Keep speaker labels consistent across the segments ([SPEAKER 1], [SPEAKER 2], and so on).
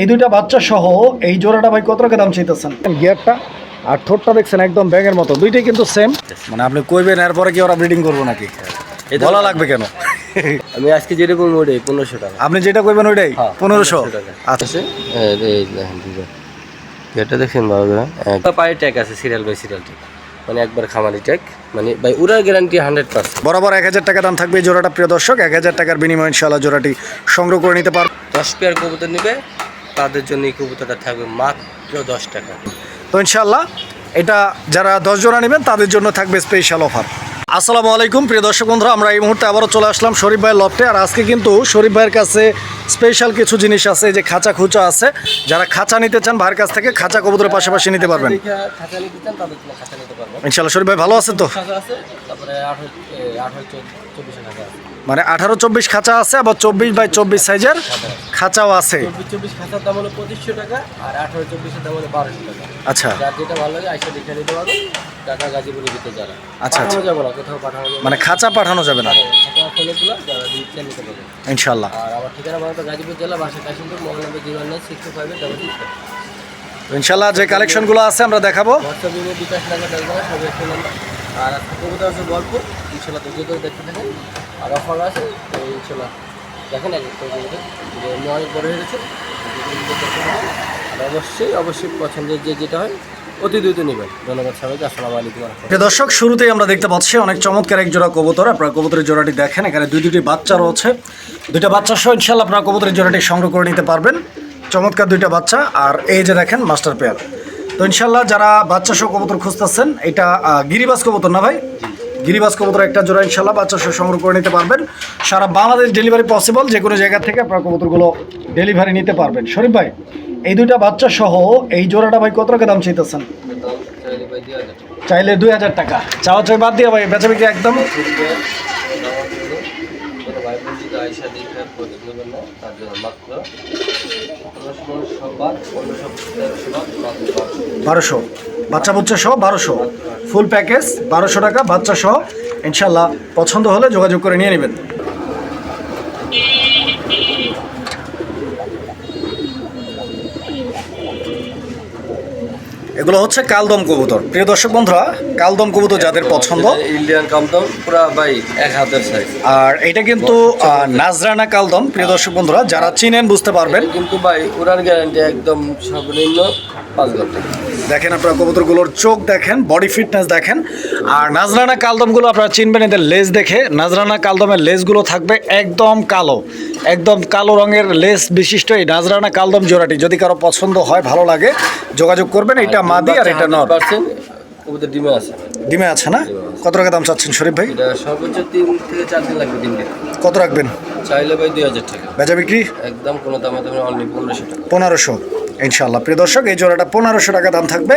[SPEAKER 1] এই দুইটা বাচ্চা সহ এই জোড়াটা ভাই কত টাকা দাম চাইতেছেন? গিয়ারটা আর ঠোঁটটা দেখছেন একদম ব্যাগের মতো। দুইটাই কিন্তু সেম মানে আপনি কইবেন এরপরে কি ওরা ব্রিডিং করব নাকি? বলা লাগবে কেন?
[SPEAKER 2] আমি আজকে যেটা বলব ওটাই পনেরোশো টাকা।
[SPEAKER 1] আপনি যেটা কইবেন ওইটাই
[SPEAKER 2] হ্যাঁ,
[SPEAKER 1] পনেরোশো।
[SPEAKER 2] টাকা।
[SPEAKER 1] আচ্ছা।
[SPEAKER 2] এটা দেখেন বাবা পায়ে ট্যাগ আছে সিরিয়াল বাই সিরিয়াল ট্যাগ মানে একবার খামারি ট্যাগ মানে ভাই উড়ার গ্যারান্টি হান্ড্রেড পার্সেন্ট
[SPEAKER 1] বরাবর এক হাজার টাকা দাম থাকবে জোড়াটা প্রিয় দর্শক। এক হাজার টাকার বিনিময়ে ইনশাল্লাহ জোড়াটি সংগ্রহ করে নিতে পারবে।
[SPEAKER 2] দশ পেয়ার কবুতর নেবে তাদের জন্য এই কবুতরটা থাকবে মাত্র দশ টাকা।
[SPEAKER 1] তো ইনশাল্লাহ এটা যারা দশ জোড়া নেবেন তাদের জন্য থাকবে স্পেশাল অফার আসসালামু আলাইকুম প্রিয় দর্শক বন্ধুরা আমরা এই মুহূর্তে আবারও চলে আসলাম শরীফ ভাইয়ের লফটে আর আজকে কিন্তু শরীফ ভাইয়ের কাছে স্পেশাল কিছু জিনিস আছে যে খাঁচা খুচা আছে। যারা খাঁচা নিতে চান ভাইয়ের কাছ থেকে খাঁচা কবুতরের পাশাপাশি নিতে পারবেন। ইনশাল্লাহ শরীফ ভাই ভালো আছে তো? মানে আঠারো চব্বিশ খাঁচা আছে আবার চব্বিশ বাই চব্বিশ সাইজের খাঁচাও আছে।
[SPEAKER 2] চব্বিশ চব্বিশ খাঁচার দাম হলো পঁচিশশো টাকা আর আঠারো চব্বিশের দাম হলো বারোশো টাকা।
[SPEAKER 1] আচ্ছা।
[SPEAKER 2] যার যেটা ভালো লাগে আইসা দেখে নিতে পারবে। টাকা যারা।
[SPEAKER 1] আচ্ছা,
[SPEAKER 2] যাবে না কোথাও পাঠানো যাবে
[SPEAKER 1] মানে খাঁচা পাঠানো যাবে না?
[SPEAKER 2] পারবে।
[SPEAKER 1] ইনশাল্লাহ
[SPEAKER 2] আর আমার ঠিকানা তো গাজীপুর জেলা বাসা Kashimpur mobile number zero nine six five double six
[SPEAKER 1] তো ইনশাল্লাহ যে কালেকশনগুলো আছে আমরা দেখাবো।
[SPEAKER 2] আর আছে গল্প ইনশাল্লাহ ধৈর্য ধরে দেখতে থাকেন। আর অফার আছে ইনশাল্লাহ দেখেন এক একটা কবিতা যে এমনি অনেক বড় হয়ে গেছে আর অবশ্যই অবশ্যই পছন্দের যে যেটা হয় অতি দ্রুত নেবেন। ধন্যবাদ সবাইকে আসসালামু আলাইকুম রহমতুল্লাহ।
[SPEAKER 1] দর্শক শুরুতেই আমরা দেখতে পাচ্ছি অনেক চমৎকার এক জোড়া কবুতর। আপনারা কবুতরের জোড়াটি দেখেন এখানে দুই দুটি বাচ্চা রয়েছে। দুইটা বাচ্চা সহ ইনশাল্লাহ আপনারা কবুতরের জোড়াটি সংগ্রহ করে নিতে পারবেন। চমৎকার দুইটা বাচ্চা, আর এই যে দেখেন মাস্টার পেয়ার। তো ইনশাল্লাহ যারা বাচ্চা সহ কবুতর খুঁজতেছেন, এটা গিরিবাস কবুতর না ভাই? গিরিবাস কবুতর একটা জোড়া ইনশাল্লাহ বাচ্চা সহ সংগ্রহ করে নিতে পারবেন। সারা বাংলাদেশ ডেলিভারি পসিবল, যে কোনো জায়গা থেকে আপনার কবুতরগুলো ডেলিভারি নিতে পারবেন। শরীফ ভাই, এই দুইটা বাচ্চা সহ এই জোড়াটা ভাই কত টাকা দাম চাইতেছেন? চাইলে দুই হাজার টাকা। চাওয়া চাই বাদ দিয়ে ভাই বেচা বিক্রি একদম বারোশো। বাচ্চা বুচ্চা সহ বারোশো। ফুল প্যাকেজ বারোশো টাকা, বাচ্চা সহ। ইনশাল্লাহ পছন্দ হলে যোগাযোগ করে নিয়ে নেবেন। এগুলো হচ্ছে কালদম কবুতর। প্রিয় দর্শক বন্ধুরা কালদম কবুতর যাদের পছন্দ।
[SPEAKER 2] ইন্ডিয়ান কালদম পুরা ভাই এক হাতের সাইজ
[SPEAKER 1] আর এটা কিন্তু নাজরানা কালদম প্রিয় দর্শক বন্ধুরা যারা চিনেন বুঝতে পারবেন।
[SPEAKER 2] কিন্তু ভাই উড়ান গ্যারান্টি একদম সর্বনিম্ন পাঁচ ঘণ্টা।
[SPEAKER 1] দেখেন আপনারা কবুতরগুলোর চোখ দেখেন বডি ফিটনেস দেখেন। আর নাজরানা কালদমগুলো আপনারা চিনবেন এদের লেজ দেখে। নাজরানা কালদমের লেজগুলো থাকবে একদম কালো। একদম কালো রঙের লেজ বিশিষ্ট এই নাজরানা কালদম জোড়াটি। যদি কারও পছন্দ হয় ভালো লাগে যোগাযোগ করবেন। এটা মাদি আর এটা নর।
[SPEAKER 2] কবুতর ডিমে আছে।
[SPEAKER 1] ডিমে আছে না? কত টাকা দাম চাচ্ছেন শরীফ ভাই?
[SPEAKER 2] এটা সর্বোচ্চ তিন থেকে চার দিন লাগবে দিন দিতে
[SPEAKER 1] কত রাখবেন?
[SPEAKER 2] চাইলে ভাই দুই হাজার টাকা।
[SPEAKER 1] বেচা বিক্রি?
[SPEAKER 2] একদম কোনো দামে অনলি পনেরোশো টাকা।
[SPEAKER 1] পনেরোশো। ইনশাল্লাহ প্রিয় দর্শক এই জোড়াটা পনেরোশো টাকা দাম থাকবে।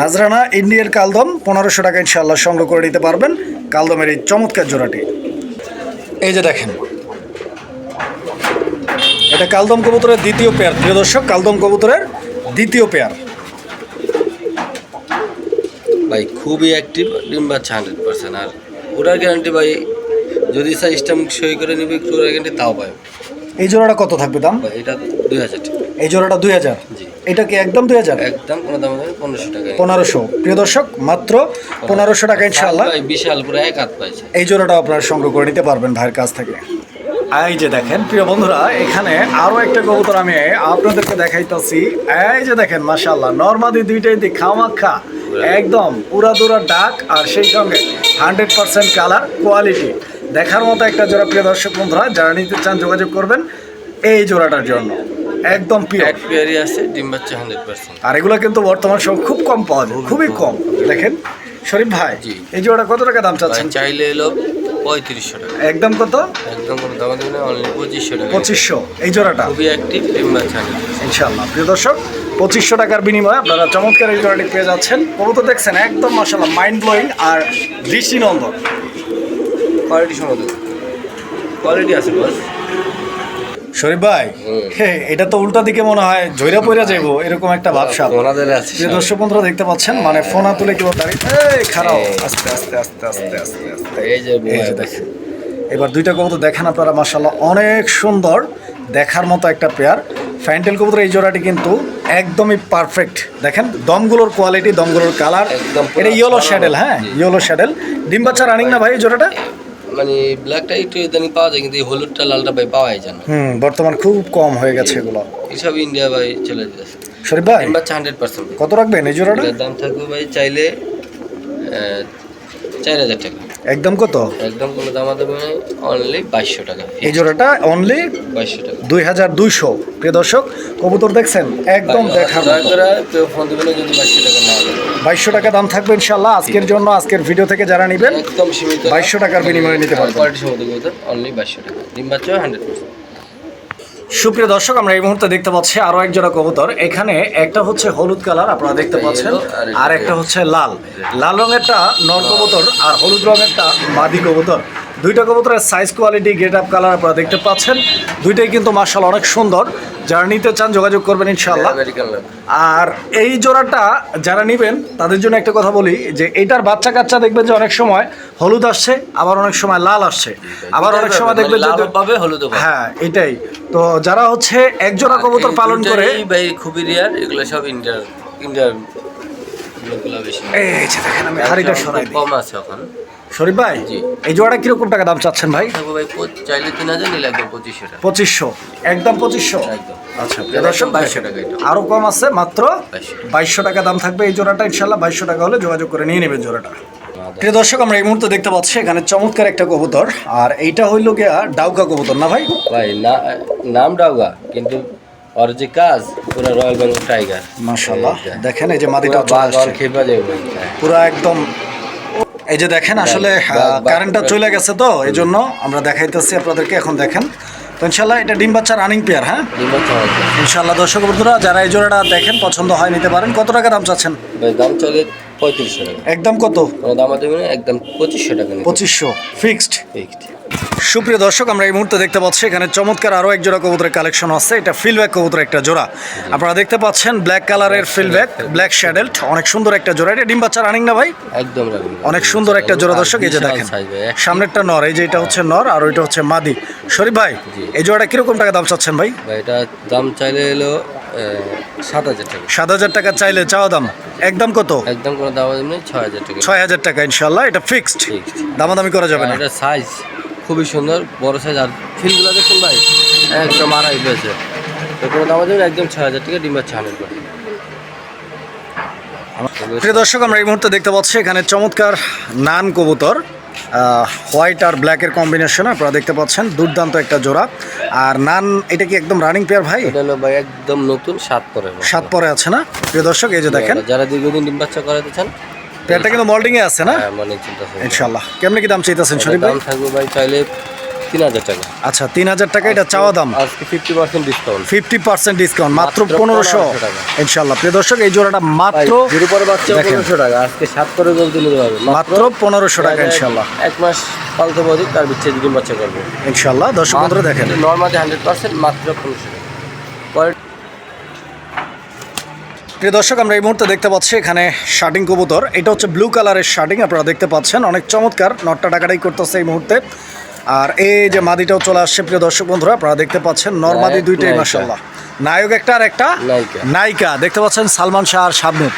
[SPEAKER 1] নাজরানা ইন্ডিয়ান কালদম পনেরোশো টাকা ইনশাল্লাহ সংগ্রহ করে নিতে পারবেন। কালদমের এই চমৎকার জোড়াটি। এই যে দেখেন এটা কালদম কবুতরের দ্বিতীয় পেয়ার। প্রিয় দর্শক কালদম কবুতরের দ্বিতীয় পেয়ার।
[SPEAKER 2] ভাই খুবই অ্যাক্টিভ ডিম বাচ্চা হান্ড্রেড পার্সেন্ট আর ওটার গ্যারান্টি ভাই যদি স্যার স্টাম্প সই করে নিবে একটু ওটার গ্যারান্টি তাও পাবে।
[SPEAKER 1] এই জোড়াটা কত থাকবে দাম?
[SPEAKER 2] এটা দুই হাজার।
[SPEAKER 1] এই জোড়াটা দুই হাজার?
[SPEAKER 2] জি।
[SPEAKER 1] এটা কি একদম দুই হাজার?
[SPEAKER 2] একদম কোনো দামে দামে পনেরোশো টাকা।
[SPEAKER 1] পনেরোশো। প্রিয় দর্শক মাত্র পনেরোশো টাকা ইনশাল্লাহ
[SPEAKER 2] বিশাল পুরো এক হাত পাইছে।
[SPEAKER 1] এই জোড়াটাও আপনারা সংগ্রহ করে নিতে পারবেন ভাইয়ের কাছ থেকে। এই যে দেখেন প্রিয় বন্ধুরা এখানে আরও একটা কবুতর আমি আপনাদেরকে দেখাইতাছি। এই যে দেখেন মাশাল্লাহ নর্মাদি দুইটাই দিক খামাখা। একদম পুরা দুরা ডাক আর সেই সঙ্গে হান্ড্রেড পার্সেন্ট কালার কোয়ালিটি। দেখার মতো একটা জোড়া প্রিয় দর্শক বন্ধুরা যারা নিতে চান যোগাযোগ করবেন এই জোড়াটার জন্য। একদম পিওর
[SPEAKER 2] আছে ডিম বাচ্চা হান্ড্রেড পার্সেন্ট।
[SPEAKER 1] আর এগুলো কিন্তু বর্তমান সময় খুব কম পাওয়া যায় খুবই কম দেখেন শরীফ ভাই
[SPEAKER 2] জি।
[SPEAKER 1] এই জোড়াটা কত টাকা দাম চাচ্ছেন?
[SPEAKER 2] চাইলে এলো পঁয়ত্রিশশো টাকা।
[SPEAKER 1] একদম কত?
[SPEAKER 2] একদম কোনো দামে দামে অনলি পঁচিশশো টাকা।
[SPEAKER 1] পঁচিশশো এই জোড়াটা?
[SPEAKER 2] খুবই অ্যাক্টিভ ডিম বাচ্চা
[SPEAKER 1] ইনশাল্লাহ প্রিয় দর্শক পঁচিশশো টাকার বিনিময়ে আপনারা চমৎকার এই জোড়াটি পেয়ে যাচ্ছেন। কবুতর দেখছেন একদম মাসাল্লাহ মাইন্ড ব্লোয়িং আর দৃষ্টিনন্দন
[SPEAKER 2] কোয়ালিটি সমাধান কোয়ালিটি আছে বস
[SPEAKER 1] শরীফ ভাই
[SPEAKER 2] হুম।
[SPEAKER 1] এটা তো উল্টা দিকে মনে হয় ঝৈরা পইরা যাইবো এরকম একটা ভাবসাব।
[SPEAKER 2] ওনাদের আছে
[SPEAKER 1] দর্শক বন্ধুরা দেখতে পাচ্ছেন মানে ফোনা তুলে কেউ দাঁড়িয়ে এই খারাপ। আস্তে আস্তে আস্তে আস্তে আস্তে আস্তে।
[SPEAKER 2] এই যে
[SPEAKER 1] দেখেন। এবার দুইটা কবুতর দেখেন আপনারা মাসাল্লাহ অনেক সুন্দর দেখার মতো একটা পেয়ার ফ্যান্টেল কবুতর এই জোড়াটি কিন্তু একদমই পারফেক্ট দেখেন দমগুলোর কোয়ালিটি দমগুলোর কালার এটা ইয়েলো। শ্যাডেল হ্যাঁ। ইয়েলো শ্যাডেল ডিম বাচ্চা রানিং না ভাই এই জোড়াটা?
[SPEAKER 2] মানে ব্ল্যাকটা একটু ইদানিং পাওয়া যায় কিন্তু এই হলুদটা লালটা ভাই পাওয়াই যায় না।
[SPEAKER 1] হুম বর্তমান খুব কম হয়ে গেছে এগুলো।
[SPEAKER 2] এসব ইন্ডিয়া ভাই চলে যাচ্ছে
[SPEAKER 1] শরীফ ভাই
[SPEAKER 2] বাচ্চা হান্ড্রেড পার্সেন্ট
[SPEAKER 1] কত রাখবেন এই জোড়াটা?
[SPEAKER 2] দাম থাকবে ভাই চাইলে চার হাজার টাকা।
[SPEAKER 1] একদম কত?
[SPEAKER 2] একদম কোনো দাম দেবে অনলি বাইশশো টাকা।
[SPEAKER 1] এই জোড়াটা অনলি
[SPEAKER 2] বাইশশো টাকা।
[SPEAKER 1] দুই হাজার দুইশো। প্রিয় দর্শক কবুতর দেখছেন একদম
[SPEAKER 2] দেখা ফোন যদি বাইশশো টাকা না
[SPEAKER 1] বাইশশো টাকা দাম থাকবে ইনশাল্লাহ আজকের জন্য আজকের ভিডিও থেকে যারা নিবেন
[SPEAKER 2] একদম সীমিত।
[SPEAKER 1] বাইশশো টাকার বিনিময়ে নিতে পারবেন।
[SPEAKER 2] কোয়ালিটি কবুতর অনলি বাইশশো টাকা। ডিম বাচ্চা হান্ড্রেড পার্সেন্ট
[SPEAKER 1] সুপ্রিয় দর্শক আমরা এই মুহূর্তে দেখতে পাচ্ছি আরও একজোড়া কবুতর। এখানে একটা হচ্ছে হলুদ কালার আপনারা দেখতে পাচ্ছেন
[SPEAKER 2] আর একটা
[SPEAKER 1] আর একটা হচ্ছে লাল। লাল রঙেরটা নর কবুতর আর হলুদ রঙেরটা মাদি কবুতর। দুইটা কবুতরের size quality get up colour আপনারা দেখতে পাচ্ছেন। দুইটাই কিন্তু মার্শাল অনেক সুন্দর। যারা নিতে চান যোগাযোগ করবেন ইনশাল্লাহ আর এই জোড়াটা যারা নেবেন তাদের জন্য একটা কথা বলি যে এটার বাচ্চা কাচ্চা দেখবেন যে অনেক সময় হলুদ আসছে আবার অনেক সময় লাল আসছে। আবার অনেক সময় দেখবেন যে
[SPEAKER 2] লাল পাবে হলুদ
[SPEAKER 1] হ্যাঁ এটাই। তো যারা হচ্ছে এক জোড়া কবুতর পালন করে
[SPEAKER 2] ভাই খুবই রিয়ার এগুলো সব ইন্ডিয়ার ইন্ডিয়ার
[SPEAKER 1] এই দেখেন আমি হাড়িটা সরাই
[SPEAKER 2] কম আছে এখন।
[SPEAKER 1] শরীফ ভাই এই জোড়াটা কীরকম টাকা দাম চাচ্ছেন ভাই?
[SPEAKER 2] ভাই চাইলে তিন হাজার নিলে একদম পঁচিশশো
[SPEAKER 1] পঁচিশশো। একদম পঁচিশশো? আচ্ছা দর্শক
[SPEAKER 2] বাইশশো টাকা এটা।
[SPEAKER 1] আরও কম আছে মাত্র
[SPEAKER 2] বাইশশো
[SPEAKER 1] টাকা। দাম থাকবে এই জোড়াটা ইনশাল্লাহ বাইশশো টাকা হলে যোগাযোগ করে নিয়ে নেবেন জোড়াটা। প্রিয় দর্শক আমরা এই মুহূর্তে দেখতে পাচ্ছি এখানে চমৎকার একটা কবুতর আর এইটা হইল গিয়া ডাউকা কবুতর না ভাই?
[SPEAKER 2] ভাই না নাম ডাউগা কিন্তু ওর যে কাজ পুরো রয়্যাল বেঙ্গল টাইগার।
[SPEAKER 1] মাশাল্লাহ দেখেন এই যে মাদিটা পুরো একদম এই যে দেখেন আসলে কারেন্টটা চলে গেছে তো এই জন্য আমরা দেখাইতেছি আপনাদেরকে এখন দেখেন। তো ইনশাল্লাহ এটা ডিম বাচ্চা রানিং পেয়ার হ্যাঁ? ইনশাল্লাহ দর্শক বন্ধুরা যারা এই জোড়াটা দেখেন পছন্দ হয় নিতে পারেন। কত টাকা দাম চাচ্ছেন?
[SPEAKER 2] দাম চলে পঁয়ত্রিশশো টাকা।
[SPEAKER 1] একদম কত?
[SPEAKER 2] দাম একদম পঁচিশশো টাকা
[SPEAKER 1] পঁচিশশো। Fixed
[SPEAKER 2] Fixed।
[SPEAKER 1] সুপ্রিয় দর্শক আমরা এই মুহূর্তে দেখতে পাচ্ছি এখানে চমৎকার আরও এক জোড়া কবুতরের কালেকশন আছে। এটা ফিলব্যাক কবুতর একটা জোড়া। আপনারা দেখতে পাচ্ছেন ব্ল্যাক কালারের ফিলব্যাক ব্ল্যাক শ্যাডেল্ট অনেক সুন্দর একটা জোড়া। এটা ডিম বাচ্চা রানিং না ভাই?
[SPEAKER 2] একদম
[SPEAKER 1] অনেক সুন্দর একটা জোড়া দর্শক এই যে দেখেন। সামনেরটা নর এই যে এটা হচ্ছে নর আর ওইটা হচ্ছে মাদি। শরীফ ভাই এই জোড়াটা কীরকম টাকা দাম চাচ্ছেন ভাই?
[SPEAKER 2] এটা দাম চাইলে এলো সাত হাজার টাকা।
[SPEAKER 1] সাত হাজার টাকা চাইলে চাওয়া দাম? একদম কত?
[SPEAKER 2] একদম কোনো দাম ছয় হাজার টাকা।
[SPEAKER 1] ছয় হাজার টাকা ইনশাল্লাহ এটা ফিক্সড দামাদামি করা যাবে না।
[SPEAKER 2] এটা সাইজ খুবই সুন্দর বড় সাইজ আর ফিলগুলো দেখুন ভাই একদম আড়াই পেয়েছে। তো কোনো দাম দেবে না, একদম ছয় হাজার টাকা ডিম বাচ্চা হান্ড্রেড
[SPEAKER 1] প্রিয় দর্শক আমরা এই মুহূর্তে দেখতে পাচ্ছি এখানে চমৎকার নান কবুতর হোয়াইট আর ব্ল্যাকের কম্বিনেশন আপনারা দেখতে পাচ্ছেন দুর্দান্ত একটা জোড়া। আর নান এটা কি একদম রানিং পেয়ার ভাই?
[SPEAKER 2] এটা হলো ভাই একদম নতুন সাত পরে
[SPEAKER 1] সাত পরে আছে না? প্রিয় দর্শক এই যে দেখেন।
[SPEAKER 2] যারা দীর্ঘদিন ডিম বাচ্চা করাতে চান
[SPEAKER 1] পেয়ারটা কিন্তু মল্টিং এ আছে না?
[SPEAKER 2] হ্যাঁ, মানে।
[SPEAKER 1] ইনশাল্লাহ কেমনি কি দাম চাইতেছেন শরীফ ভাই?
[SPEAKER 2] দাম থাকবে ভাই চাইলে তিন হাজার টাকা।
[SPEAKER 1] আচ্ছা তিন হাজার টাকা এটা চাওয়া দাম?
[SPEAKER 2] আজকে fifty percent discount
[SPEAKER 1] fifty percent discount মাত্র পনেরোশো। ইনশাল্লাহ প্রিয় দর্শক এই জোড়াটা মাত্র
[SPEAKER 2] বাচ্চা পনেরোশো টাকা আজকে সাত করে বলতে নিতে পারবে
[SPEAKER 1] মাত্র পনেরোশো টাকা ইনশাল্লাহ
[SPEAKER 2] এক মাস পালতে পারি তার বিচ্ছে ডিম বাচ্চা করবে।
[SPEAKER 1] ইনশাল্লাহ দর্শক বন্ধুরা দেখেন।
[SPEAKER 2] নর্মালি হান্ড্রেড পার্সেন্ট মাত্র পনেরোশো টাকা Quality-
[SPEAKER 1] প্রিয় দর্শক, আমরা এই মুহূর্তে দেখতে পাচ্ছি এখানে শার্টিং কবুতর। এটা হচ্ছে ব্লু কালারের শার্টিং আপনারা দেখতে পাচ্ছেন। অনেক চমৎকার, নটটা টাকাটাই করতেছে এই মুহূর্তে। আর এই যে মাদিটাও চলে আসছে প্রিয় দর্শক বন্ধুরা আপনারা দেখতে পাচ্ছেন নর্মাদি দুইটাই। মাসাল্লাহ নায়ক একটা আর একটা
[SPEAKER 2] নায়িকা।
[SPEAKER 1] দেখতে পাচ্ছেন সালমান শাহ আর শাবনুর।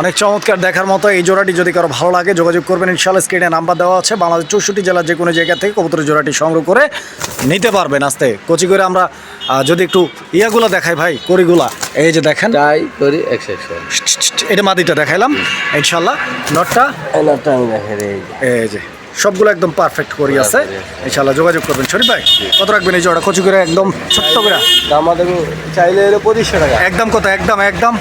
[SPEAKER 1] অনেক চমৎকার দেখার মতো এই জোড়াটি যদি কারও ভালো লাগে যোগাযোগ করবেন ইনশাল্লাহ স্ক্রিনে নাম্বার দেওয়া আছে। বাংলাদেশ চৌষট্টি জেলার যে কোনো জায়গা থেকে কবুতরের জোড়াটি সংগ্রহ করে নিতে পারবেন আস্তে। কচি করে আমরা যদি একটু ইয়াগুলো দেখাই ভাই করিগুলা এই যে দেখেন।
[SPEAKER 2] করি
[SPEAKER 1] এটা মাদিটা দেখাইলাম। ইনশাল্লাহ নটটা এই যে। সবগুলো একদম পারফেক্ট করি আছে। ইনশাল্লাহ যোগাযোগ করবেন শরীফ ভাই। কত রাখবেন এই জোড়া? কচু করে একদম ছোট্ট করে?
[SPEAKER 2] দাম চাইলে এলো পঁচিশশো টাকা।
[SPEAKER 1] একদম কত? একদম একদম।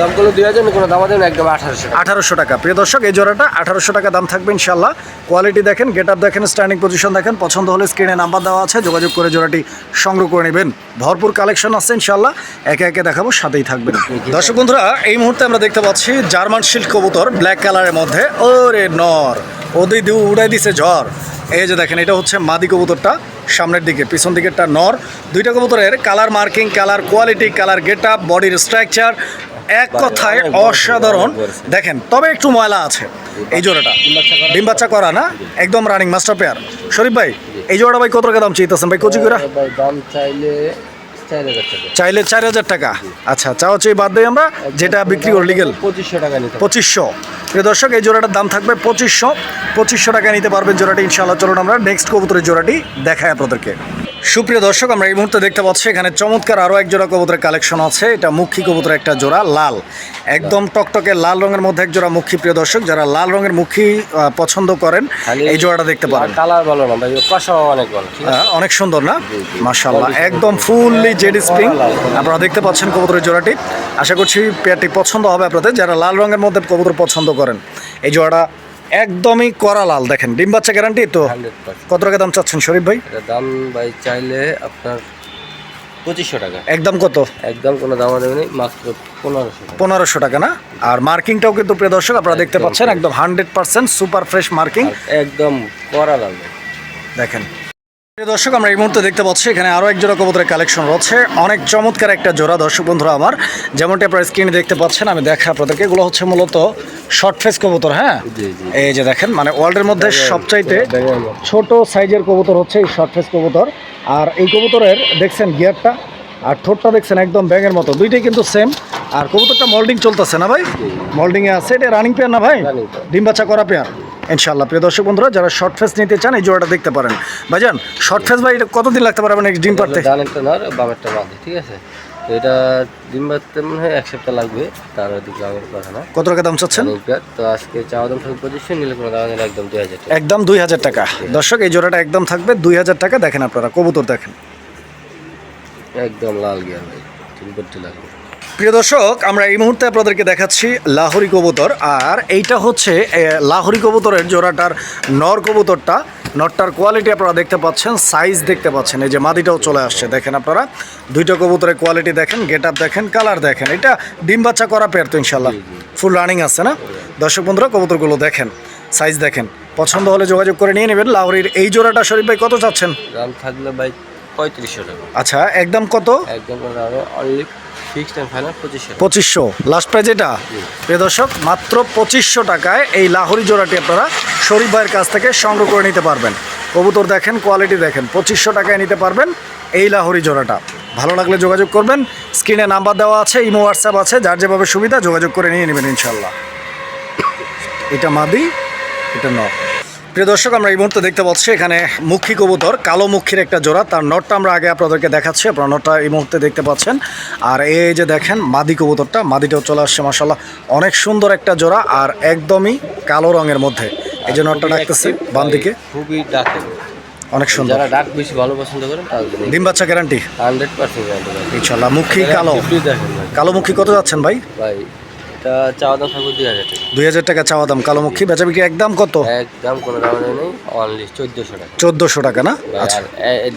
[SPEAKER 2] দাম করলে দুই হাজার কোনো দাম দেবেন একদম আঠারোশো
[SPEAKER 1] আঠারোশো টাকা। প্রিয় দর্শক এই জোড়াটা আঠারোশো টাকা দাম থাকবে ইনশাল্লাহ কোয়ালিটি দেখেন গেট আপ দেখেন স্ট্যান্ডিং পজিশন দেখেন পছন্দ হলে স্ক্রিনে নাম্বার দেওয়া আছে যোগাযোগ করে জোড়াটি সংগ্রহ করে নেবেন। ভরপুর কালেকশন আছে ইনশাল্লাহ একে একে দেখাবো সাথেই থাকবেন। দর্শক বন্ধুরা এই মুহূর্তে আমরা দেখতে পাচ্ছি জার্মান শিল্ক কবুতর ব্ল্যাক কালারের মধ্যে ওরে নর। ওদের দিয়ে উড়াই দিছে ঝড়। এই যে দেখেন এটা হচ্ছে মাদি কবুতরটা সামনের দিকে পিছন দিকেরটা নর। দুইটা কবুতরের colour marking colour quality colour get up বডির স্ট্রাকচার এক কথায় অসাধারণ। দেখেন তবে একটু ময়লা আছে এই জোড়াটা। ডিম বাচ্চা করা না একদম রানিং মাস্টার পেয়ার শরীফ ভাই এই জোড়া ভাই কত টাকা দাম চাইতেছেন? ভাই কচি করে
[SPEAKER 2] দাম চাইলে
[SPEAKER 1] চাইলে চার হাজার টাকা। আচ্ছা চাওয়া চাই বাদ দিই আমরা যেটা বিক্রি করি লিগেল
[SPEAKER 2] পঁচিশশো টাকা নিতে
[SPEAKER 1] পঁচিশশো। প্রিয় দর্শক এই জোড়াটার দাম থাকবে পঁচিশশো। পঁচিশশো টাকা নিতে পারবেন জোড়াটি ইনশাআল্লাহ। চলুন আমরা নেক্সট কবুতরের জোড়াটি দেখাই আপনাদেরকে। সুপ্রিয় দর্শক আমরা এই মুহূর্তে দেখতে পাচ্ছি এখানে চমৎকার আরও এক জোড়া কবুতরের কালেকশন আছে। এটা মুখী কবুতরের একটা জোড়া লাল। একদম টকটকে লাল রঙের মধ্যে এক জোড়া মুখী প্রিয় দর্শক যারা লাল রঙের মুখী পছন্দ করেন এই জোড়াটা দেখতে পারেন।
[SPEAKER 2] কালার ভালো না
[SPEAKER 1] হ্যাঁ, অনেক সুন্দর না? মাশাল্লাহ একদম ফুললি জেড স্প্রিং। আপনারা দেখতে পাচ্ছেন কবুতরের জোড়াটি। আশা করছি পেয়ারটি পছন্দ হবে আপনাদের। যারা লাল রঙের মধ্যে কবুতর পছন্দ করেন এই জোড়াটা একদমই করা লাল। দেখেন ডিম বাচ্চা গ্যারান্টি তো। কত টাকা দাম চাচ্ছেন শরীফ ভাই?
[SPEAKER 2] দাম ভাই চাইলে আপনার পঁচিশশো টাকা।
[SPEAKER 1] একদম কত?
[SPEAKER 2] একদম কোনো দাম দেবে নেই মাত্র পনেরোশো টাকা।
[SPEAKER 1] পনেরোশো টাকা না? আর মার্কিংটাও কিন্তু প্রিয় দর্শক আপনারা দেখতে পাচ্ছেন একদম hundred percent super fresh marking.
[SPEAKER 2] একদম করা লাল।
[SPEAKER 1] দেখেন দর্শক আমরা এই মুহূর্তে দেখতে পাচ্ছি এখানে আরও এক জোড়া কবুতরের কালেকশন রয়েছে। অনেক চমৎকার একটা জোড়া দর্শক বন্ধুরা আমার। যেমনটি আপনারা স্ক্রিনে দেখতে পাচ্ছেন আমি দেখা আপনাদেরকে। এগুলো হচ্ছে মূলত শর্ট ফেস কবুতর হ্যাঁ? এই যে দেখেন মানে ওয়ার্ল্ডের মধ্যে সবচাইতে ছোট সাইজের কবুতর হচ্ছে এই শর্ট ফেস কবুতর। আর এই কবুতরের দেখছেন গিয়ারটা আর ঠোঁটটা দেখছেন একদম ব্যাঙের মতো। দুইটাই কিন্তু সেম আর কবুতরটা মল্ডিং চলতেছে না ভাই? মল্ডিংয়ে আছে এটা রানিং পেয়ার না ভাই? ডিম বাচ্চা করা পেয়ার ইনশাল্লাহ প্রিয় দর্শক বন্ধুরা যারা শর্ট ফেস নিতে চান এই জোড়াটা দেখতে পারেন। ভাইজান শর্ট ফেস ভাই এটা কতদিন লাগতে পারে মানে ডিম পারতে
[SPEAKER 2] ডানেরটা নর বামেরটা বাঁধে ঠিক আছে? তো এটা ডিম বাঁধতে মনে হয় এক সপ্তাহ লাগবে তার ওদিকে আমার কথা না।
[SPEAKER 1] কত টাকা দাম চাচ্ছেন?
[SPEAKER 2] তো আজকে চাওয়া দাম থাকবে পঁচিশশো নিলে কোনো দাম একদম দুই হাজার টাকা।
[SPEAKER 1] একদম দুই হাজার টাকা। দর্শক এই জোড়াটা একদম থাকবে দুই হাজার টাকা। দেখেন আপনারা কবুতর দেখেন।
[SPEAKER 2] একদম লাল গিয়ার ভাই তিন লাগবে।
[SPEAKER 1] প্রিয় দর্শক আমরা এই মুহূর্তে আপনাদেরকে দেখাচ্ছি লাহোরি কবুতর আর এইটা হচ্ছে লাহোরি কবুতরের জোড়াটার নর কবুতরটা। নরটার কোয়ালিটি আপনারা দেখতে পাচ্ছেন সাইজ দেখতে পাচ্ছেন। এই যে মাদিটাও চলে আসছে দেখেন আপনারা। দুইটা কবুতরের কোয়ালিটি দেখেন গেট আপ দেখেন কালার দেখেন। এটা ডিম বাচ্চা করা পেয়ার তো ইনশাল্লাহ ফুল রানিং আছে না? দর্শক বন্ধুরা কবুতরগুলো দেখেন সাইজ দেখেন। পছন্দ হলে যোগাযোগ করে নিয়ে নেবেন। লাহোরির এই জোড়াটা শরীফ ভাই কত চাচ্ছেন?
[SPEAKER 2] দাম থাকলে ভাই পঁয়ত্রিশশো টাকা।
[SPEAKER 1] আচ্ছা একদম কত?
[SPEAKER 2] একদম
[SPEAKER 1] পঁচিশশো। লাস্ট প্রাইজ এটা? প্রিয় দর্শক মাত্র পঁচিশশো টাকায় এই লাহোরি জোড়াটি আপনারা শরীফ ভাইয়ের কাছ থেকে সংগ্রহ করে নিতে পারবেন। কবুতর দেখেন কোয়ালিটি দেখেন পঁচিশশো টাকায় নিতে পারবেন এই লাহোরি জোড়াটা। ভালো লাগলে যোগাযোগ করবেন স্ক্রিনে নাম্বার দেওয়া আছে ইমো হোয়াটসঅ্যাপ আছে যার যেভাবে সুবিধা যোগাযোগ করে নিয়ে নেবেন ইনশাল্লাহ এটা মাদি এটা নট প্রিয় দর্শক আমরা এই মুহূর্তে দেখতে পাচ্ছি এখানে মুখী কবুতর কালো মুখীর একটা জোড়া। তার নটটা আমরা আগে আপনাদেরকে দেখাচ্ছি। আপনারা নটটা এই মুহূর্তে দেখতে পাচ্ছেন। আর এই যে দেখেন মাদি কবুতরটা মাদিটাও চলে আসছে মাসাল্লাহ অনেক সুন্দর একটা জোড়া আর একদমই কালো রঙের মধ্যে। এই যে নটটা ডাকতেছি বাম দিকে।
[SPEAKER 2] খুবই ডাকে
[SPEAKER 1] অনেক সুন্দর।
[SPEAKER 2] যারা ডাক বেশি ভালো পছন্দ করেন
[SPEAKER 1] ডিম বাচ্চা গ্যারান্টি
[SPEAKER 2] হান্ড্রেড পার্সেন্ট
[SPEAKER 1] ইনশাল্লাহ মুখী কালো। কালো মুখী কত যাচ্ছেন ভাই?
[SPEAKER 2] ভাই এটা চাওয়া দাম থাকবে দুই হাজার টাকা।
[SPEAKER 1] দুই হাজার টাকা চাওয়া দাম কালো মুখী বেচা বিক্রি একদম কত?
[SPEAKER 2] একদম কোনো দাম নেই অনলি চোদ্দোশো টাকা।
[SPEAKER 1] চোদ্দোশো টাকা না? আচ্ছা।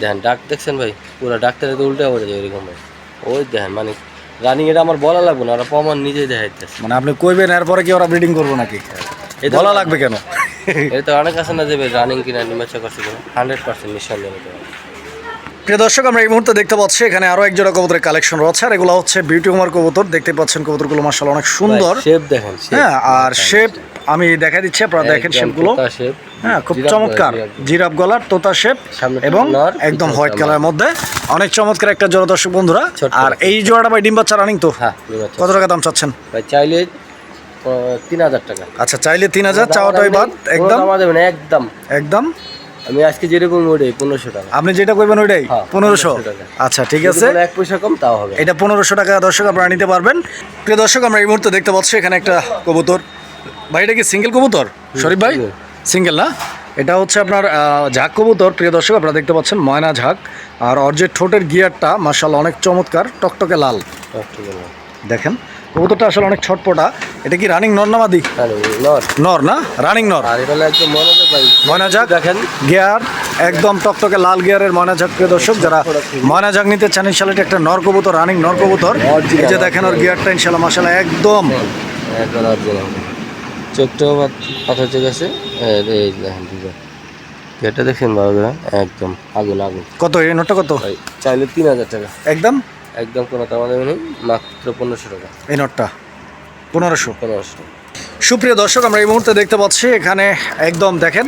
[SPEAKER 2] দেখেন ডাক দেখছেন ভাই পুরো ডাক্তারে তো উল্টে পড়ে যায় এরকম ভাই। ওই দেখেন মানে রানিং এটা আমার বলা লাগবে না ওরা প্রমাণ নিজেই দেখাইতেছে।
[SPEAKER 1] মানে আপনি কইবেন এরপরে কি ওরা ব্রিডিং করব নাকি?
[SPEAKER 2] এই
[SPEAKER 1] বলা লাগবে কেন?
[SPEAKER 2] এটা তো অনেক আছে না যে রানিং কিনা নিমাচা করছে কিনা? হান্ড্রেড পার্সেন্ট নিঃসন্দেহ।
[SPEAKER 1] প্রিয় দর্শক আমরা এই মুহূর্তে দেখতে পাচ্ছি এখানে আরও এক জোড়া কবুতরের কালেকশন রয়েছে আর এগুলো হচ্ছে বিউটি কুমার কবুতর। দেখতে পাচ্ছেন কবুতরগুলো মার্শাল অনেক সুন্দর।
[SPEAKER 2] দেখেন
[SPEAKER 1] হ্যাঁ আর শেপ আমি দেখা দিচ্ছি আপনারা দেখেন শেপগুলো
[SPEAKER 2] তোতা shape।
[SPEAKER 1] হ্যাঁ খুব চমৎকার।
[SPEAKER 2] গলা, জিরাফ।
[SPEAKER 1] জিরাফ গলার তোতা শেপ এবং একদম হোয়াইট। কালারের মধ্যে। অনেক চমৎকার একটা জোড়া দর্শক বন্ধুরা। আর এই জোড়াটা ভাই ডিম বাচ্চা রানিং তো?
[SPEAKER 2] হ্যাঁ
[SPEAKER 1] কত টাকা দাম চাচ্ছেন?
[SPEAKER 2] চাইলে তিন হাজার টাকা।
[SPEAKER 1] আচ্ছা চাইলে তিন হাজার চাওয়াটাই বাদ একদম।
[SPEAKER 2] একদম।
[SPEAKER 1] একদম।
[SPEAKER 2] আমি আজকে যেরকম ওটাই পনেরোশো টাকা।
[SPEAKER 1] আপনি যেটা করবেন ওইটাই?
[SPEAKER 2] হ্যাঁ,
[SPEAKER 1] পনেরোশো? আচ্ছা ঠিক আছে।
[SPEAKER 2] এক পয়সা কম তাও হবে।
[SPEAKER 1] এটা পনেরোশো টাকা দর্শক আপনারা নিতে পারবেন। প্রিয় দর্শক আমরা এই মুহূর্তে দেখতে পাচ্ছি এখানে একটা কবুতর। ভাই এটা কি সিঙ্গেল কবুতর? শরীফ ভাই? সিঙ্গেল না? এটা হচ্ছে আপনার ঝাঁক কবুতর। প্রিয় দর্শক আপনারা দেখতে পাচ্ছেন ময়না ঝাঁক। আর যে ঠোঁটের গিয়ারটা মার্শাল অনেক চমৎকার টকটকে লাল। দেখেন। কবুতরটা আসলে অনেক ছটপটা। এটা কি রানিং নর না মাদি
[SPEAKER 2] নর
[SPEAKER 1] নর না? রানিং নর
[SPEAKER 2] আর এটা একদম মনোযোগ
[SPEAKER 1] ময়না ঝাঁক
[SPEAKER 2] দেখেন।
[SPEAKER 1] গিয়ার একদম টকটকে লাল গিয়ারের ময়না ঝাঁক প্রিয় দর্শক যারা ময়না ঝাঁক নিতে চান ইনশাল্লাহ এটা একটা নর কবুতর রানিং নর কবুতর। এই যে দেখেন ওর গিয়ারটা ইনশাল্লাহ মাসাল্লাহ একদম।
[SPEAKER 2] চোখটাও পাথর চোখ আছে। এই দেখেন এটা দেখেন ভালো একদম আগুন আগুন।
[SPEAKER 1] কত? এই নোটটা কত?
[SPEAKER 2] চাইলে তিন হাজার টাকা।
[SPEAKER 1] একদম?
[SPEAKER 2] একদম কোনো দাম দেবে নেই মাত্র পনেরোশো টাকা।
[SPEAKER 1] এই নটটা পনেরোশো।
[SPEAKER 2] পনেরোশো। টাকা
[SPEAKER 1] সুপ্রিয় দর্শক আমরা এই মুহূর্তে দেখতে পাচ্ছি এখানে একদম দেখেন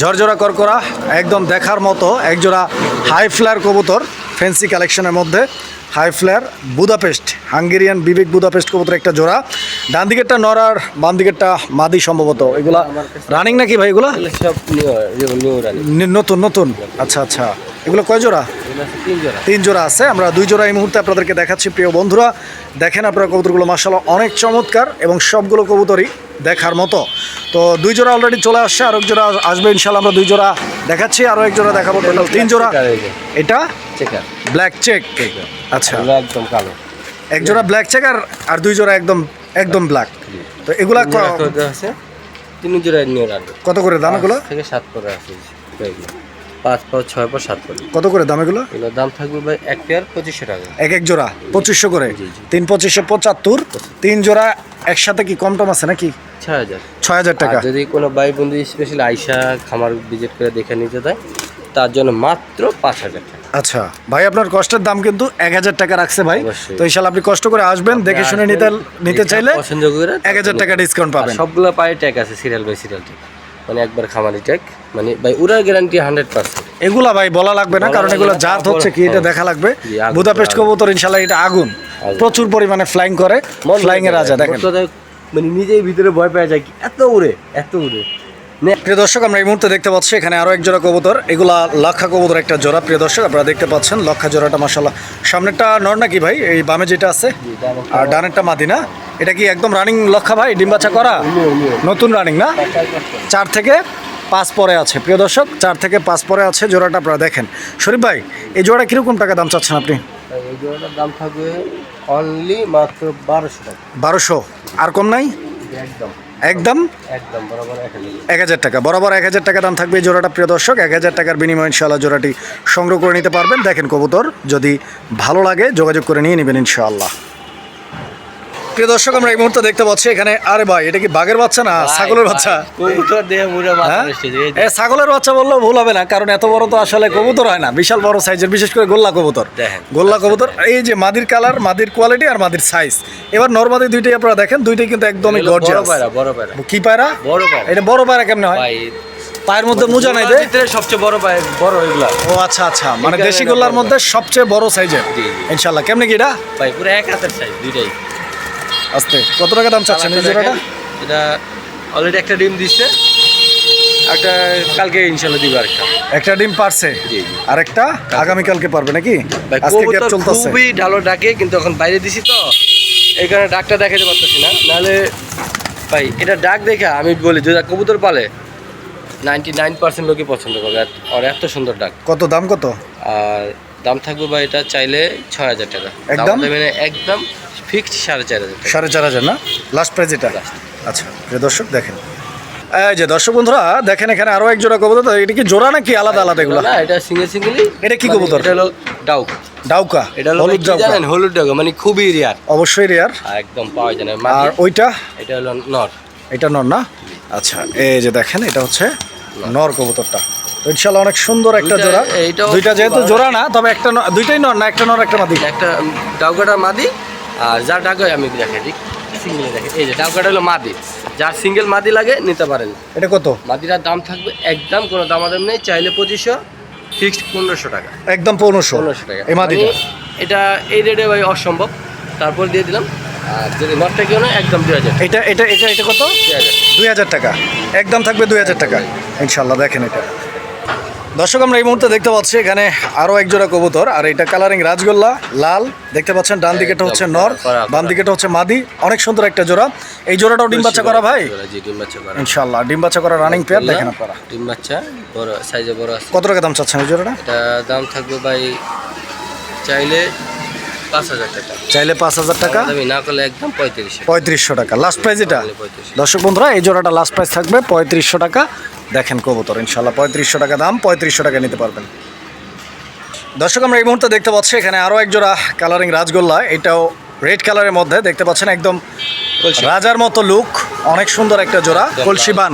[SPEAKER 1] ঝরঝরা করকরা একদম দেখার মতো একজোড়া হাই ফ্লার কবুতর। ফ্যান্সি কালেকশনের মধ্যে হাই ফ্লেয়ার বুদাপেস্ট হাঙ্গেরিয়ান বিবেক বুদাপেস্ট কবুতর একটা জোড়া। ডান দিকেরটা নর আর বাম দিকেরটা মাদি সম্ভবত। এগুলা রানিং নাকি ভাই এগুলা? নতুন নতুন? আচ্ছা আচ্ছা। এগুলো কয় জোড়া?
[SPEAKER 2] তিন জোড়া।
[SPEAKER 1] তিন জোড়া আছে। আমরা দুই জোড়া এই মুহূর্তে আপনাদেরকে দেখাচ্ছি। প্রিয় বন্ধুরা দেখেন আপনারা কবুতরগুলো মাসাল্লাহ অনেক চমৎকার এবং সবগুলো কবুতরই দেখার মতো। তো দুই জোড়া অলরেডি চলে আসছে আর এক জোড়া আসবে ইনশাল্লাহ আমরা দুই জোড়া দেখাচ্ছি আরও এক জোড়া দেখাবো টোটাল তিন জোড়া। এটা? ব্ল্যাক চেক আচ্ছা।
[SPEAKER 2] একদম কালো।
[SPEAKER 1] এক জোড়া ব্ল্যাক চেক আর আর দুই জোড়া একদম একদম ব্ল্যাক তো এগুলা
[SPEAKER 2] তিন জোড়া
[SPEAKER 1] কত করে দাম এগুলো?
[SPEAKER 2] থেকে সাত করে আছে। পাঁচ পাঁচ ছয় পাঁচ সাত করে।
[SPEAKER 1] কত করে দাম এগুলো?
[SPEAKER 2] এগুলোর দাম থাকবে ভাই এক পেয়ার পঁচিশশো টাকা।
[SPEAKER 1] এক এক জোড়া পঁচিশশো করে। তিন পঁচিশশো পঁচাত্তর তিন জোড়া একসাথে কি কম টম আছে নাকি?
[SPEAKER 2] ছয় হাজার।
[SPEAKER 1] ছয় হাজার টাকা।
[SPEAKER 2] যদি কোনো ভাই বন্ধু স্পেশাল আইসা খামার ভিজিট করে দেখে নিতে দেয় তার জন্য মাত্র পাঁচ হাজার টাকা।
[SPEAKER 1] আচ্ছা ভাই আপনার কষ্টের দাম কিন্তু এক হাজার টাকা রাখছে ভাই। তো ইনশাল্লাহ আপনি কষ্ট করে আসবেন দেখে শুনে নিতে নিতে চাইলে
[SPEAKER 2] পছন্দ করে
[SPEAKER 1] এক হাজার টাকা ডিসকাউন্ট পাবেন।
[SPEAKER 2] সবগুলো পায়ে ট্যাগ আছে সিরিয়াল বাই সিরিয়াল ট্যাগ মানে একবার খামারি ট্যাগ মানে ভাই উড়ার গ্যারান্টি হান্ড্রেড পার্সেন্ট
[SPEAKER 1] এগুলা ভাই বলা লাগবে না কারণ এগুলো জাত হচ্ছে কি এটা দেখা লাগবে। বুদাপেস্ট কবুতর ইনশাল্লাহ এটা আগুন। প্রচুর পরিমাণে ফ্লাইং করে ফ্লাইং এর রাজা দেখেন।
[SPEAKER 2] মানে নিজেই ভিতরে ভয় পেয়ে যায় কি এত উড়ে এত উড়ে।
[SPEAKER 1] প্রিয় দর্শক আমরা এই মুহূর্তে দেখতে পাচ্ছি এখানে আরও এক জোড়া কবুতর। এগুলা লক্ষা কবুতর একটা জোড়া। প্রিয় দর্শক আপনারা দেখতে পাচ্ছেন লক্ষা জোড়াটা মাসাল্লাহ সামনেরটা নর নাকি ভাই? এই বামে যেটা আছে? আর ডানেরটা মাদিনা। এটা কি একদম রানিং লক্ষা ভাই? ডিম বাচ্চা করা? নতুন রানিং না? চার থেকে পাঁচ পরে আছে। প্রিয় দর্শক চার থেকে পাঁচ পরে আছে জোড়াটা আপনারা দেখেন। শরীফ ভাই এই জোড়া কীরকম টাকা দাম চাচ্ছেন আপনি?
[SPEAKER 2] এই জোড়াটার দাম থাকবে অনলি মাত্র বারোশো টাকা।
[SPEAKER 1] বারোশো। আর কম নাই?
[SPEAKER 2] একদম।
[SPEAKER 1] একদম?
[SPEAKER 2] একদম বরাবর এক হাজার।
[SPEAKER 1] টাকা। বরাবর এক হাজার টাকা দাম থাকবে জোড়াটা প্রিয় দর্শক। এক হাজার টাকার বিনিময়ে ইনশাআল্লাহ জোড়াটি সংগ্রহ করে নিতে পারবেন। দেখেন কবুতর যদি ভালো লাগে যোগাযোগ করে নিয়ে নেবেন ইনশাআল্লাহ। প্রিয় দর্শক আমরা এই মুহূর্তে দেখতে পাচ্ছি এখানে আরে ভাই এটা কি বাঘের বাচ্চা না ছাগলের বাচ্চা? হ্যাঁ? ছাগলের বাচ্চা বললেও ভুল হবে না কারণ এত বড় তো আসলে কবুতর হয় না বিশাল বড় সাইজের বিশেষ করে গোল্লা কবুতর। গোল্লা কবুতর এই যে মাদির কালার মাদির কোয়ালিটি আর মাদির সাইজ এবার নর্মাদি দুইটাই আপনারা দেখেন দুইটাই কিন্তু একদমই গর্জিয়াস কি পায়রা?
[SPEAKER 2] বড় পায়রা।
[SPEAKER 1] এটা বড় পায়রা কেমনে হয়? পায়ের মধ্যে মোজা নাই দে
[SPEAKER 2] জোড়ার ভিতরে সবচেয়ে বড় পায় বড় এগুলা।
[SPEAKER 1] ও আচ্ছা আচ্ছা মানে দেশি গোল্লার মধ্যে সবচেয়ে বড় সাইজের। ইনশাল্লাহ কেমনে কি এটা?
[SPEAKER 2] ভাই পুরো এক হাতের সাইজ দুইটাই।
[SPEAKER 1] আস্তে। কত টাকা দাম চাচ্ছেন এই জোড়াটা
[SPEAKER 2] এটা অলরেডি একটা ডিম দিচ্ছে একটা কালকে ইনশাল্লাহ দিব আরেকটা।
[SPEAKER 1] একটা ডিম পারছে। আরেকটা? আগামীকালকে পারবে নাকি? আজকে গ্যাপ চলতেছে।
[SPEAKER 2] খুবই ঢালো ডাকে কিন্তু এখন বাইরে দিছি তো। এই কারণে ডাকটা দেখাতে পারতেছি না। নাহলে ভাই এটা ডাক দেখে আমি বলি যদি কবুতর পালে নাইনটি নাইন পার্সেন্ট লোকই পছন্দ করবে। আর এত সুন্দর ডাক।
[SPEAKER 1] কত দাম কত?
[SPEAKER 2] আর দাম থাকবে বা এটা চাইলে ছয় হাজার টাকা।
[SPEAKER 1] একদম?
[SPEAKER 2] মানে একদম ফিক্সড সাড়ে চার হাজার
[SPEAKER 1] সাড়ে চার হাজার না? লাস্ট প্রাইস এটা? আচ্ছা প্রিয় দর্শক দেখেন। এই যে দর্শক বন্ধুরা দেখেন এখানে আরও এক জোড়া কবুতর। এটা কি জোড়া নাকি আলাদা আলাদা এগুলো?
[SPEAKER 2] না এটা সিঙ্গেল সিঙ্গেলই
[SPEAKER 1] এটা কি কবুতর?
[SPEAKER 2] এটা হলো ডাউক।
[SPEAKER 1] ডাউকা?
[SPEAKER 2] এটা হলো
[SPEAKER 1] হলুদ ডাউকা?
[SPEAKER 2] জানেন? হলুদ ডাউকা মানে খুবই রেয়ার
[SPEAKER 1] অবশ্যই রেয়ার
[SPEAKER 2] একদম পাওয়া যায় না।
[SPEAKER 1] আর ওইটা?
[SPEAKER 2] এটা হলো নর।
[SPEAKER 1] এটা নর না? আচ্ছা এই যে দেখেন এটা হচ্ছে নর কবুতরটা। তো ইনশাল্লাহ অনেক সুন্দর একটা জোড়া। দুইটা যেহেতু জোড়া না তবে একটা দুইটাই নর না একটা নর একটা মাদি।
[SPEAKER 2] একটা ডাউকাটা মাদি আর যার ডাক আমি দেখাই দিই। সিঙ্গেল দেখে। এই যে ডাউকাটা হলো মাদি। যার সিঙ্গেল মাদি লাগে নিতে পারেন।
[SPEAKER 1] এটা কত?
[SPEAKER 2] মাদিটার দাম থাকবে একদম কোনো দামাদাম নেই। চাইলে পঁচিশশো ফিক্সড পনেরোশো টাকা।
[SPEAKER 1] একদম পনেরোশো।
[SPEAKER 2] পনেরোশো টাকা।
[SPEAKER 1] এই মাদিটা।
[SPEAKER 2] মানে এটা এই রেটে ভাই অসম্ভব। তারপর দিয়ে দিলাম। আর যদি নটটা কেউ না একদম দুই হাজার
[SPEAKER 1] এটা এটা এটা এটা কত?
[SPEAKER 2] দুই হাজার
[SPEAKER 1] দুই হাজার টাকা। একদম থাকবে দুই হাজার টাকা। ইনশাল্লাহ দেখেন এটা। দর্শক আমরা এই মুহূর্তে দেখতে পাচ্ছি এখানে আরও এক জোড়া কবুতর আর এটা কালারিং রাজগোল্লা লাল দেখতে পাচ্ছেন ডান দিকেটা হচ্ছে নর বাম। দিকেটা হচ্ছে মাদি অনেক সুন্দর একটা জোড়া। এই জোড়াটাও ডিম বাচ্চা করা ভাই?
[SPEAKER 2] জি ডিম বাচ্চা করা।
[SPEAKER 1] ইনশাল্লাহ ডিম বাচ্চা করা রানিং পেয়ার দেখেন আপনারা।
[SPEAKER 2] ডিম বাচ্চা বড় সাইজে বড়
[SPEAKER 1] কত টাকা দাম চাচ্ছেন এই জোড়াটা?
[SPEAKER 2] এটা দাম থাকবে ভাই চাইলে
[SPEAKER 1] চাইলে পাঁচ হাজার টাকা?
[SPEAKER 2] না করলে একদম পঁয়ত্রিশ
[SPEAKER 1] পঁয়ত্রিশশো টাকা। লাস্ট প্রাইস এটা? দর্শক বন্ধুরা এই জোড়াটা লাস্ট প্রাইস থাকবে পঁয়ত্রিশশো টাকা। দেখেন কবুতর ইনশাল্লাহ পঁয়ত্রিশশো টাকা দাম পঁয়ত্রিশশো টাকা নিতে পারবেন। দর্শক আমরা এই মুহূর্তে দেখতে পাচ্ছি এখানে আরও এক জোড়া কালারিং রাজগোল্লা। এটাও রেড কালারের মধ্যে দেখতে পাচ্ছেন একদম রাজার মতো লুক অনেক সুন্দর একটা জোড়া
[SPEAKER 2] কলসি বান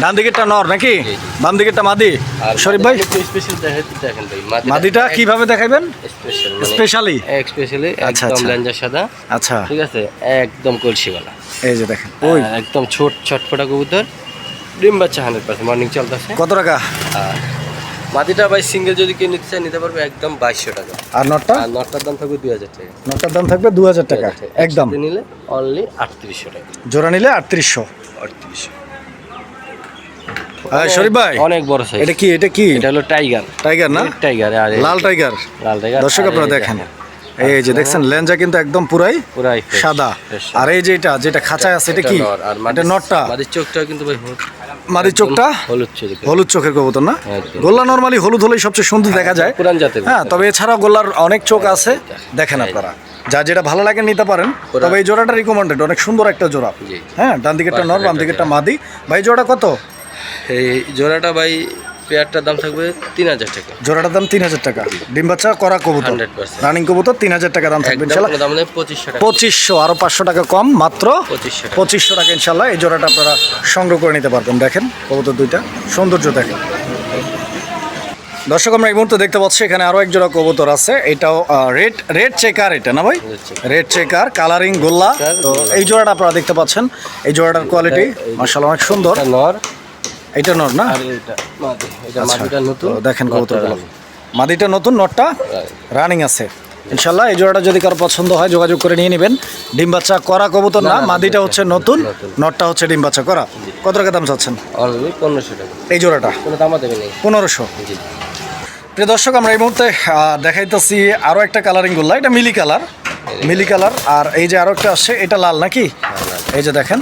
[SPEAKER 1] ডান দিকেরটা নর নাকি। বাম দিকেরটা মাদি। শরীফ ভাই? মাদিটা কীভাবে দেখাবেন
[SPEAKER 2] স্পেশালি
[SPEAKER 1] স্পেশালি আচ্ছা,
[SPEAKER 2] একদম
[SPEAKER 1] আচ্ছা।
[SPEAKER 2] সাদা।
[SPEAKER 1] আচ্ছা।
[SPEAKER 2] ঠিক আছে? একদম কলসিওয়ালা।
[SPEAKER 1] এই যে দেখেন ওই।
[SPEAKER 2] একদম ছোট ছটফটা কবুতর। ডিম বাচ্চা হান্ড্রেড পার্সেন্ট মর্নিং চলতেছে।
[SPEAKER 1] কত টাকা?
[SPEAKER 2] মাদিটা ভাই সিঙ্গেল যদি কেউ নিতে চায় নিতে পারবে একদম বাইশশো টাকা।
[SPEAKER 1] আর নটটা?
[SPEAKER 2] আর নটটার দাম থাকবে দুই হাজার টাকা।
[SPEAKER 1] নটটার দাম থাকবে দু হাজার টাকা একদম।
[SPEAKER 2] নিলে অনলি আটত্রিশশো টাকা।
[SPEAKER 1] জোড়া নিলে আটত্রিশশো।
[SPEAKER 2] আটত্রিশশো।
[SPEAKER 1] শরীফ ভাই
[SPEAKER 2] অনেক বড় সাইজ
[SPEAKER 1] এটা কি এটা কি?
[SPEAKER 2] এটা হলো টাইগার
[SPEAKER 1] টাইগার না?
[SPEAKER 2] টাইগার আর
[SPEAKER 1] লাল টাইগার
[SPEAKER 2] লাল টাইগার
[SPEAKER 1] দর্শক আপনারা দেখেন। এই যে দেখছেন লেঞ্জা কিন্তু একদম পুরাই
[SPEAKER 2] পুরাই
[SPEAKER 1] সাদা। আর এই যে এটা যেটা খাঁচায় আছে এটা কি?
[SPEAKER 2] আর
[SPEAKER 1] নটটা?
[SPEAKER 2] চোখটাও কিন্তু ভাই হলুদ
[SPEAKER 1] চোখটা?
[SPEAKER 2] হলুদ
[SPEAKER 1] হলুদ চোখের কবুতর না? গোল্লা নরমালি হলুদ হলেই সবচেয়ে সুন্দর দেখা যায়।
[SPEAKER 2] পুরান জাতের
[SPEAKER 1] হ্যাঁ তবে এছাড়াও গোল্লার অনেক চোখ আছে দেখেন আপনারা। যা যেটা ভালো লাগে নিতে পারেন
[SPEAKER 2] পুরা-
[SPEAKER 1] তবে এই জোড়াটা রিকমেন্ডেড অনেক সুন্দর একটা জোড়া। হ্যাঁ ডান দিকেরটা নর বাম দিকেরটা মাদি। ভাই জোড়া কত?
[SPEAKER 2] এই জোড়াটা ভাই পেয়ারটার দাম থাকবে তিন হাজার টাকা।
[SPEAKER 1] জোড়াটার দাম তিন হাজার টাকা। ডিম বাচ্চা করা কবুতর। রানিং কবুতর তিন হাজার টাকা দাম থাকবে ইনশাল্লাহ।
[SPEAKER 2] পঁচিশশো
[SPEAKER 1] আরও পাঁচশো টাকা কম মাত্র
[SPEAKER 2] পঁচিশশো টাকা।
[SPEAKER 1] ইনশাল্লাহ। এই জোড়াটা আপনারা সংগ্রহ করে নিতে পারবেন। দেখেন কবুতর দুইটা সৌন্দর্য দেখেন। দর্শক আমরা এই মুহূর্তে দেখতে পাচ্ছি এখানে আরও এক জোড়া কবুতর আছে। এটাও রেড রেড চেকার এটা না ভাই? Red checker. কালারিং গোল্লা। তো এই জোড়াটা আপনারা দেখতে পাচ্ছেন। এই জোড়াটার কোয়ালিটি মার্শাল্লাহ অনেক সুন্দর।
[SPEAKER 2] এটা নর
[SPEAKER 1] না?
[SPEAKER 2] আর এটা মাদি এটা
[SPEAKER 1] আচ্ছা,
[SPEAKER 2] মাদিটা নতুন
[SPEAKER 1] দেখেন কবুতরগুলো। মাদিটা নতুন নটটা রানিং আছে। ইনশাল্লাহ এই জোড়াটা যদি কারও পছন্দ হয় যোগাযোগ করে নিয়ে নেবেন। ডিম বাচ্চা করা কবুতর না মাদিটা হচ্ছে নতুন। নটটা হচ্ছে ডিম বাচ্চা করা। কত টাকা দাম চাচ্ছেন?
[SPEAKER 2] পনেরোশো টাকা।
[SPEAKER 1] এই জোড়াটা? পনেরোশো। প্রিয় দর্শক আমরা এই মুহূর্তে দেখাইতেছি আরও একটা কালারিং গোল্লা। এটা মিলি কালার মিলি কালার আর এই যে আরও একটা আসছে এটা লাল নাকি? এই যে দেখেন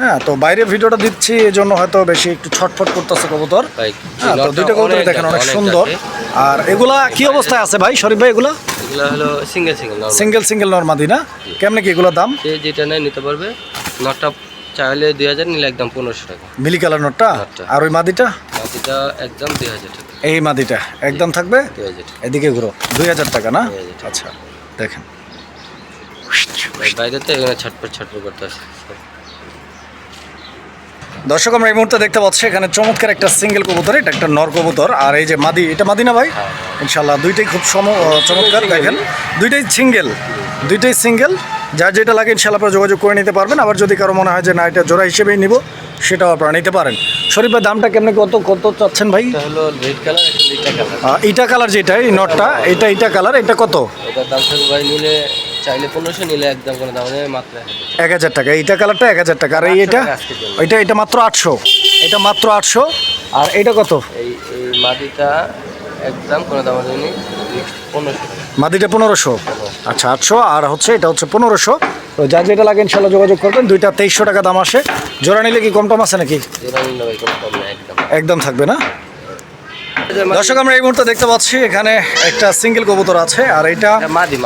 [SPEAKER 1] হ্যাঁ তো বাইরে ভিডিওটা দিচ্ছি এই জন্য হয়তো বেশি একটু ছটফট করতেছে কবুতর। হ্যাঁ তো দুইটা কবুতর দেখেন অনেক সুন্দর। আর এগুলা কি অবস্থায় আছে ভাই শরীফ ভাই এগুলা?
[SPEAKER 2] হলো সিঙ্গেল সিঙ্গেল
[SPEAKER 1] সিঙ্গেল সিঙ্গেল নর্মাদি না? কেমনে কি এগুলোর দাম?
[SPEAKER 2] সে যেটা নেয় নিতে পারবে। নটটা চাইলে দুই হাজার নিলে একদম পনেরোশো টাকা।
[SPEAKER 1] মিলি কালার নোটটা। আর ওই মাদিটা?
[SPEAKER 2] বাকিটা একদম দুই হাজার টাকা।
[SPEAKER 1] এই মাদিটা একদম থাকবে?
[SPEAKER 2] দুই হাজার
[SPEAKER 1] এদিকে ঘুরো দুই হাজার টাকা না? আচ্ছা দেখেন।
[SPEAKER 2] বাইরে তো এখানে ছটপট ছটপট করতে আসে।
[SPEAKER 1] দর্শক আমরা এই মুহূর্তে দেখতে পাচ্ছি এখানে চমৎকার একটা সিঙ্গেল কবুতর এটা একটা নর কবুতর। আর এই যে মাদি এটা মাদি না ভাই?
[SPEAKER 2] হ্যাঁ,
[SPEAKER 1] ইনশাল্লাহ দুইটাই খুব সম চমৎকার দেখেন। দুইটাই সিঙ্গেল দুইটাই সিঙ্গেল। যার যেটা লাগে ইনশাল্লাহ আপনারা যোগাযোগ করে নিতে পারবেন। আবার যদি কারও মনে হয় যে না এটা জোড়া হিসেবেই নিব সেটাও আপনারা নিতে পারেন। শরীফ ভাই দামটা কেমনে কত কত চাচ্ছেন ভাই? ইটা কালার যেটা এই নটটা এটা ইটা কালার এটা কত?
[SPEAKER 2] এটার দাম থাকবে ভাই নিলে চাইলে পনেরোশো নিলে একদম কোনো দাম মাত্র এক হাজার।
[SPEAKER 1] টাকা এইটা কালারটা এক হাজার টাকা। আর এই এটা? এটা এটা মাত্র আটশো। এটা মাত্র আটশো। আর এটা কত?
[SPEAKER 2] এই মাদিটা একদম কোনো দাম নেই।
[SPEAKER 1] মাদিটা পনেরোশো। আচ্ছা আটশো আর হচ্ছে এটা হচ্ছে পনেরোশো। তো যা যেটা লাগে ইনশাল্লাহ যোগাযোগ করবেন। দুইটা তেইশশো টাকা দাম আসে। জোড়া নিলে কি কম টম আছে নাকি?
[SPEAKER 2] একদম।
[SPEAKER 1] থাকবে না? দর্শক আমরা এই মুহূর্তে দেখতে পাচ্ছি এখানে একটা সিঙ্গেল কবুতর আছে আর এটা
[SPEAKER 2] মাদি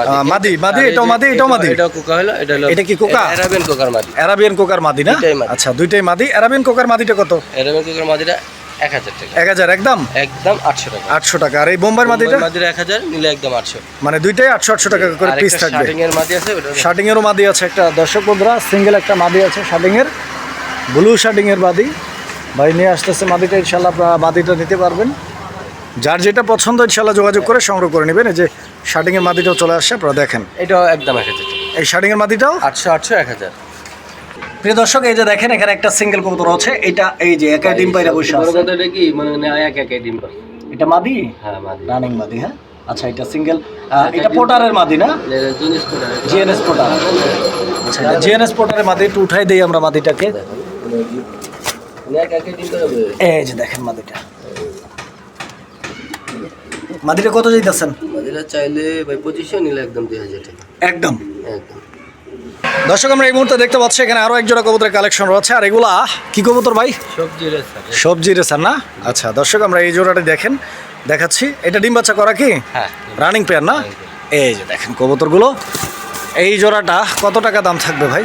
[SPEAKER 2] মাদি।
[SPEAKER 1] এটাও মাদি এটাও মাদি।
[SPEAKER 2] এটাও কোকা হলো এটা হলো
[SPEAKER 1] এটা কি কোকা?
[SPEAKER 2] অ্যারাবিয়ান কোকার মাদি।
[SPEAKER 1] অ্যারাবিয়ান কোকার মাদি না। আচ্ছা দুইটাই মাদি। অ্যারাবিয়ান কোকার মাদিটা কত?
[SPEAKER 2] অ্যারাবিয়ান কোকার মাদিটা এক হাজার টাকা।
[SPEAKER 1] এক হাজার একদম?
[SPEAKER 2] একদম আটশো টাকা।
[SPEAKER 1] আটশো টাকা। আর এই বোম্বাই মাদিটা?
[SPEAKER 2] মাদিটা এক হাজার নিলে একদম আটশো।
[SPEAKER 1] মানে দুইটাই আটশো আটশো টাকা করে
[SPEAKER 2] আর
[SPEAKER 1] পিস
[SPEAKER 2] একটা
[SPEAKER 1] থাকবে।
[SPEAKER 2] শার্টিং এর মাদি আছে
[SPEAKER 1] শার্টিং এরও মাদি আছে একটা। দর্শক বন্ধুরা সিঙ্গেল একটা মাদি আছে শার্টিং এর ব্লু শার্টিং এর মাদি। ভাই নিয়ে আসতেছে মাদিটা ইনশাল্লাহ আপনারা মাদিটা নিতে পারবেন। যার যেটা পছন্দ ইনশাল্লাহ যোগাযোগ করে সংগ্রহ করে নেবেন। এই যে শার্টিং এর মাদিটাও চলে আসছে আপনারা দেখেন।
[SPEAKER 2] এটাও একদম এক হাজার
[SPEAKER 1] এই শার্টিং এর মাদিটাও?
[SPEAKER 2] আটশো আটশো এক হাজার।
[SPEAKER 1] প্রিয় দর্শক এই যে দেখেন এখানে একটা সিঙ্গেল কবুতর আছে। এটা এই যে একা ডিম পাইরা বসে
[SPEAKER 2] বড়
[SPEAKER 1] আছে।
[SPEAKER 2] কথাটা কি? মানে এক এক ডিম পারে
[SPEAKER 1] এটা মাদি?
[SPEAKER 2] হ্যাঁ মাদি।
[SPEAKER 1] রানিং মাদি হ্যাঁ? আচ্ছা এটা সিঙ্গেল এটা পোটারের মাদি না? জিএনএস পোটার আচ্ছা জিএনএস পোটারের মাদি একটু উঠাই দেই আমরা মাদিটাকে। এই যে দেখেন মাদিটা। মাদিটা কত যাইতেছেন?
[SPEAKER 2] মাদিরা চাইলে ভাই পঁচিশশো নিলে একদম দুই হাজার টাকা।
[SPEAKER 1] একদম।
[SPEAKER 2] একদম।
[SPEAKER 1] দর্শক আমরা এই মুহূর্তে দেখতে পাচ্ছি এখানে আরও এক জোড়া কবুতরের কালেকশন রয়েছে। আর এগুলা কি কবুতর ভাই?
[SPEAKER 2] সবজি রেসা
[SPEAKER 1] সবজি রেসার না? আচ্ছা দর্শক আমরা এই জোড়াটা দেখেন দেখাচ্ছি। এটা ডিম বাচ্চা করা কি?
[SPEAKER 2] হ্যাঁ
[SPEAKER 1] রানিং পেয়ার না? এই যে। দেখেন কবুতরগুলো। এই জোড়াটা কত টাকা দাম থাকবে ভাই?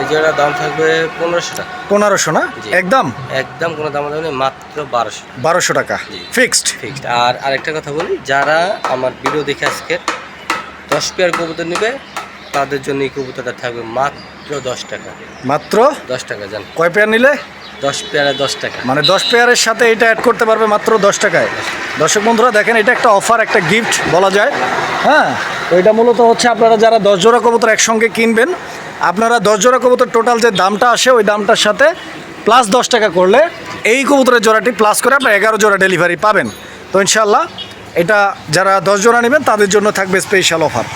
[SPEAKER 2] এই জোড়ার দাম থাকবে পনেরোশো টাকা।
[SPEAKER 1] পনেরোশো না? একদম?
[SPEAKER 2] একদম কোনো দাম না মাত্র বারোশো
[SPEAKER 1] বারোশো টাকা। ফিক্সড
[SPEAKER 2] ফিক্সড আর আরেকটা কথা বলি যারা আমার ভিডিও দেখে আজকে দশ পেয়ার কবুতর নেবে তাদের জন্য এই কবুতরটা থাকবে মাত্র দশ টাকা।
[SPEAKER 1] মাত্র?
[SPEAKER 2] দশ টাকা জান।
[SPEAKER 1] কয় পেয়ার নিলে?
[SPEAKER 2] দশ পেয়ারে দশ টাকা।
[SPEAKER 1] মানে দশ পেয়ারের সাথে এটা অ্যাড করতে পারবে মাত্র দশ টাকায়। দর্শক বন্ধুরা দেখেন এটা একটা অফার একটা গিফট বলা যায়। হ্যাঁ? তো এটা মূলত হচ্ছে আপনারা যারা দশ জোড়া কবুতর একসঙ্গে কিনবেন আপনারা দশ জোড়া কবুতর টোটাল যে দামটা আসে ওই দামটার সাথে প্লাস দশ টাকা করলে এই কবুতরের জোড়াটি প্লাস করে আপনার এগারো জোড়া ডেলিভারি পাবেন। তো ইনশাল্লাহ এটা যারা দশ জোড়া নেবেন তাদের জন্য থাকবে স্পেশাল অফার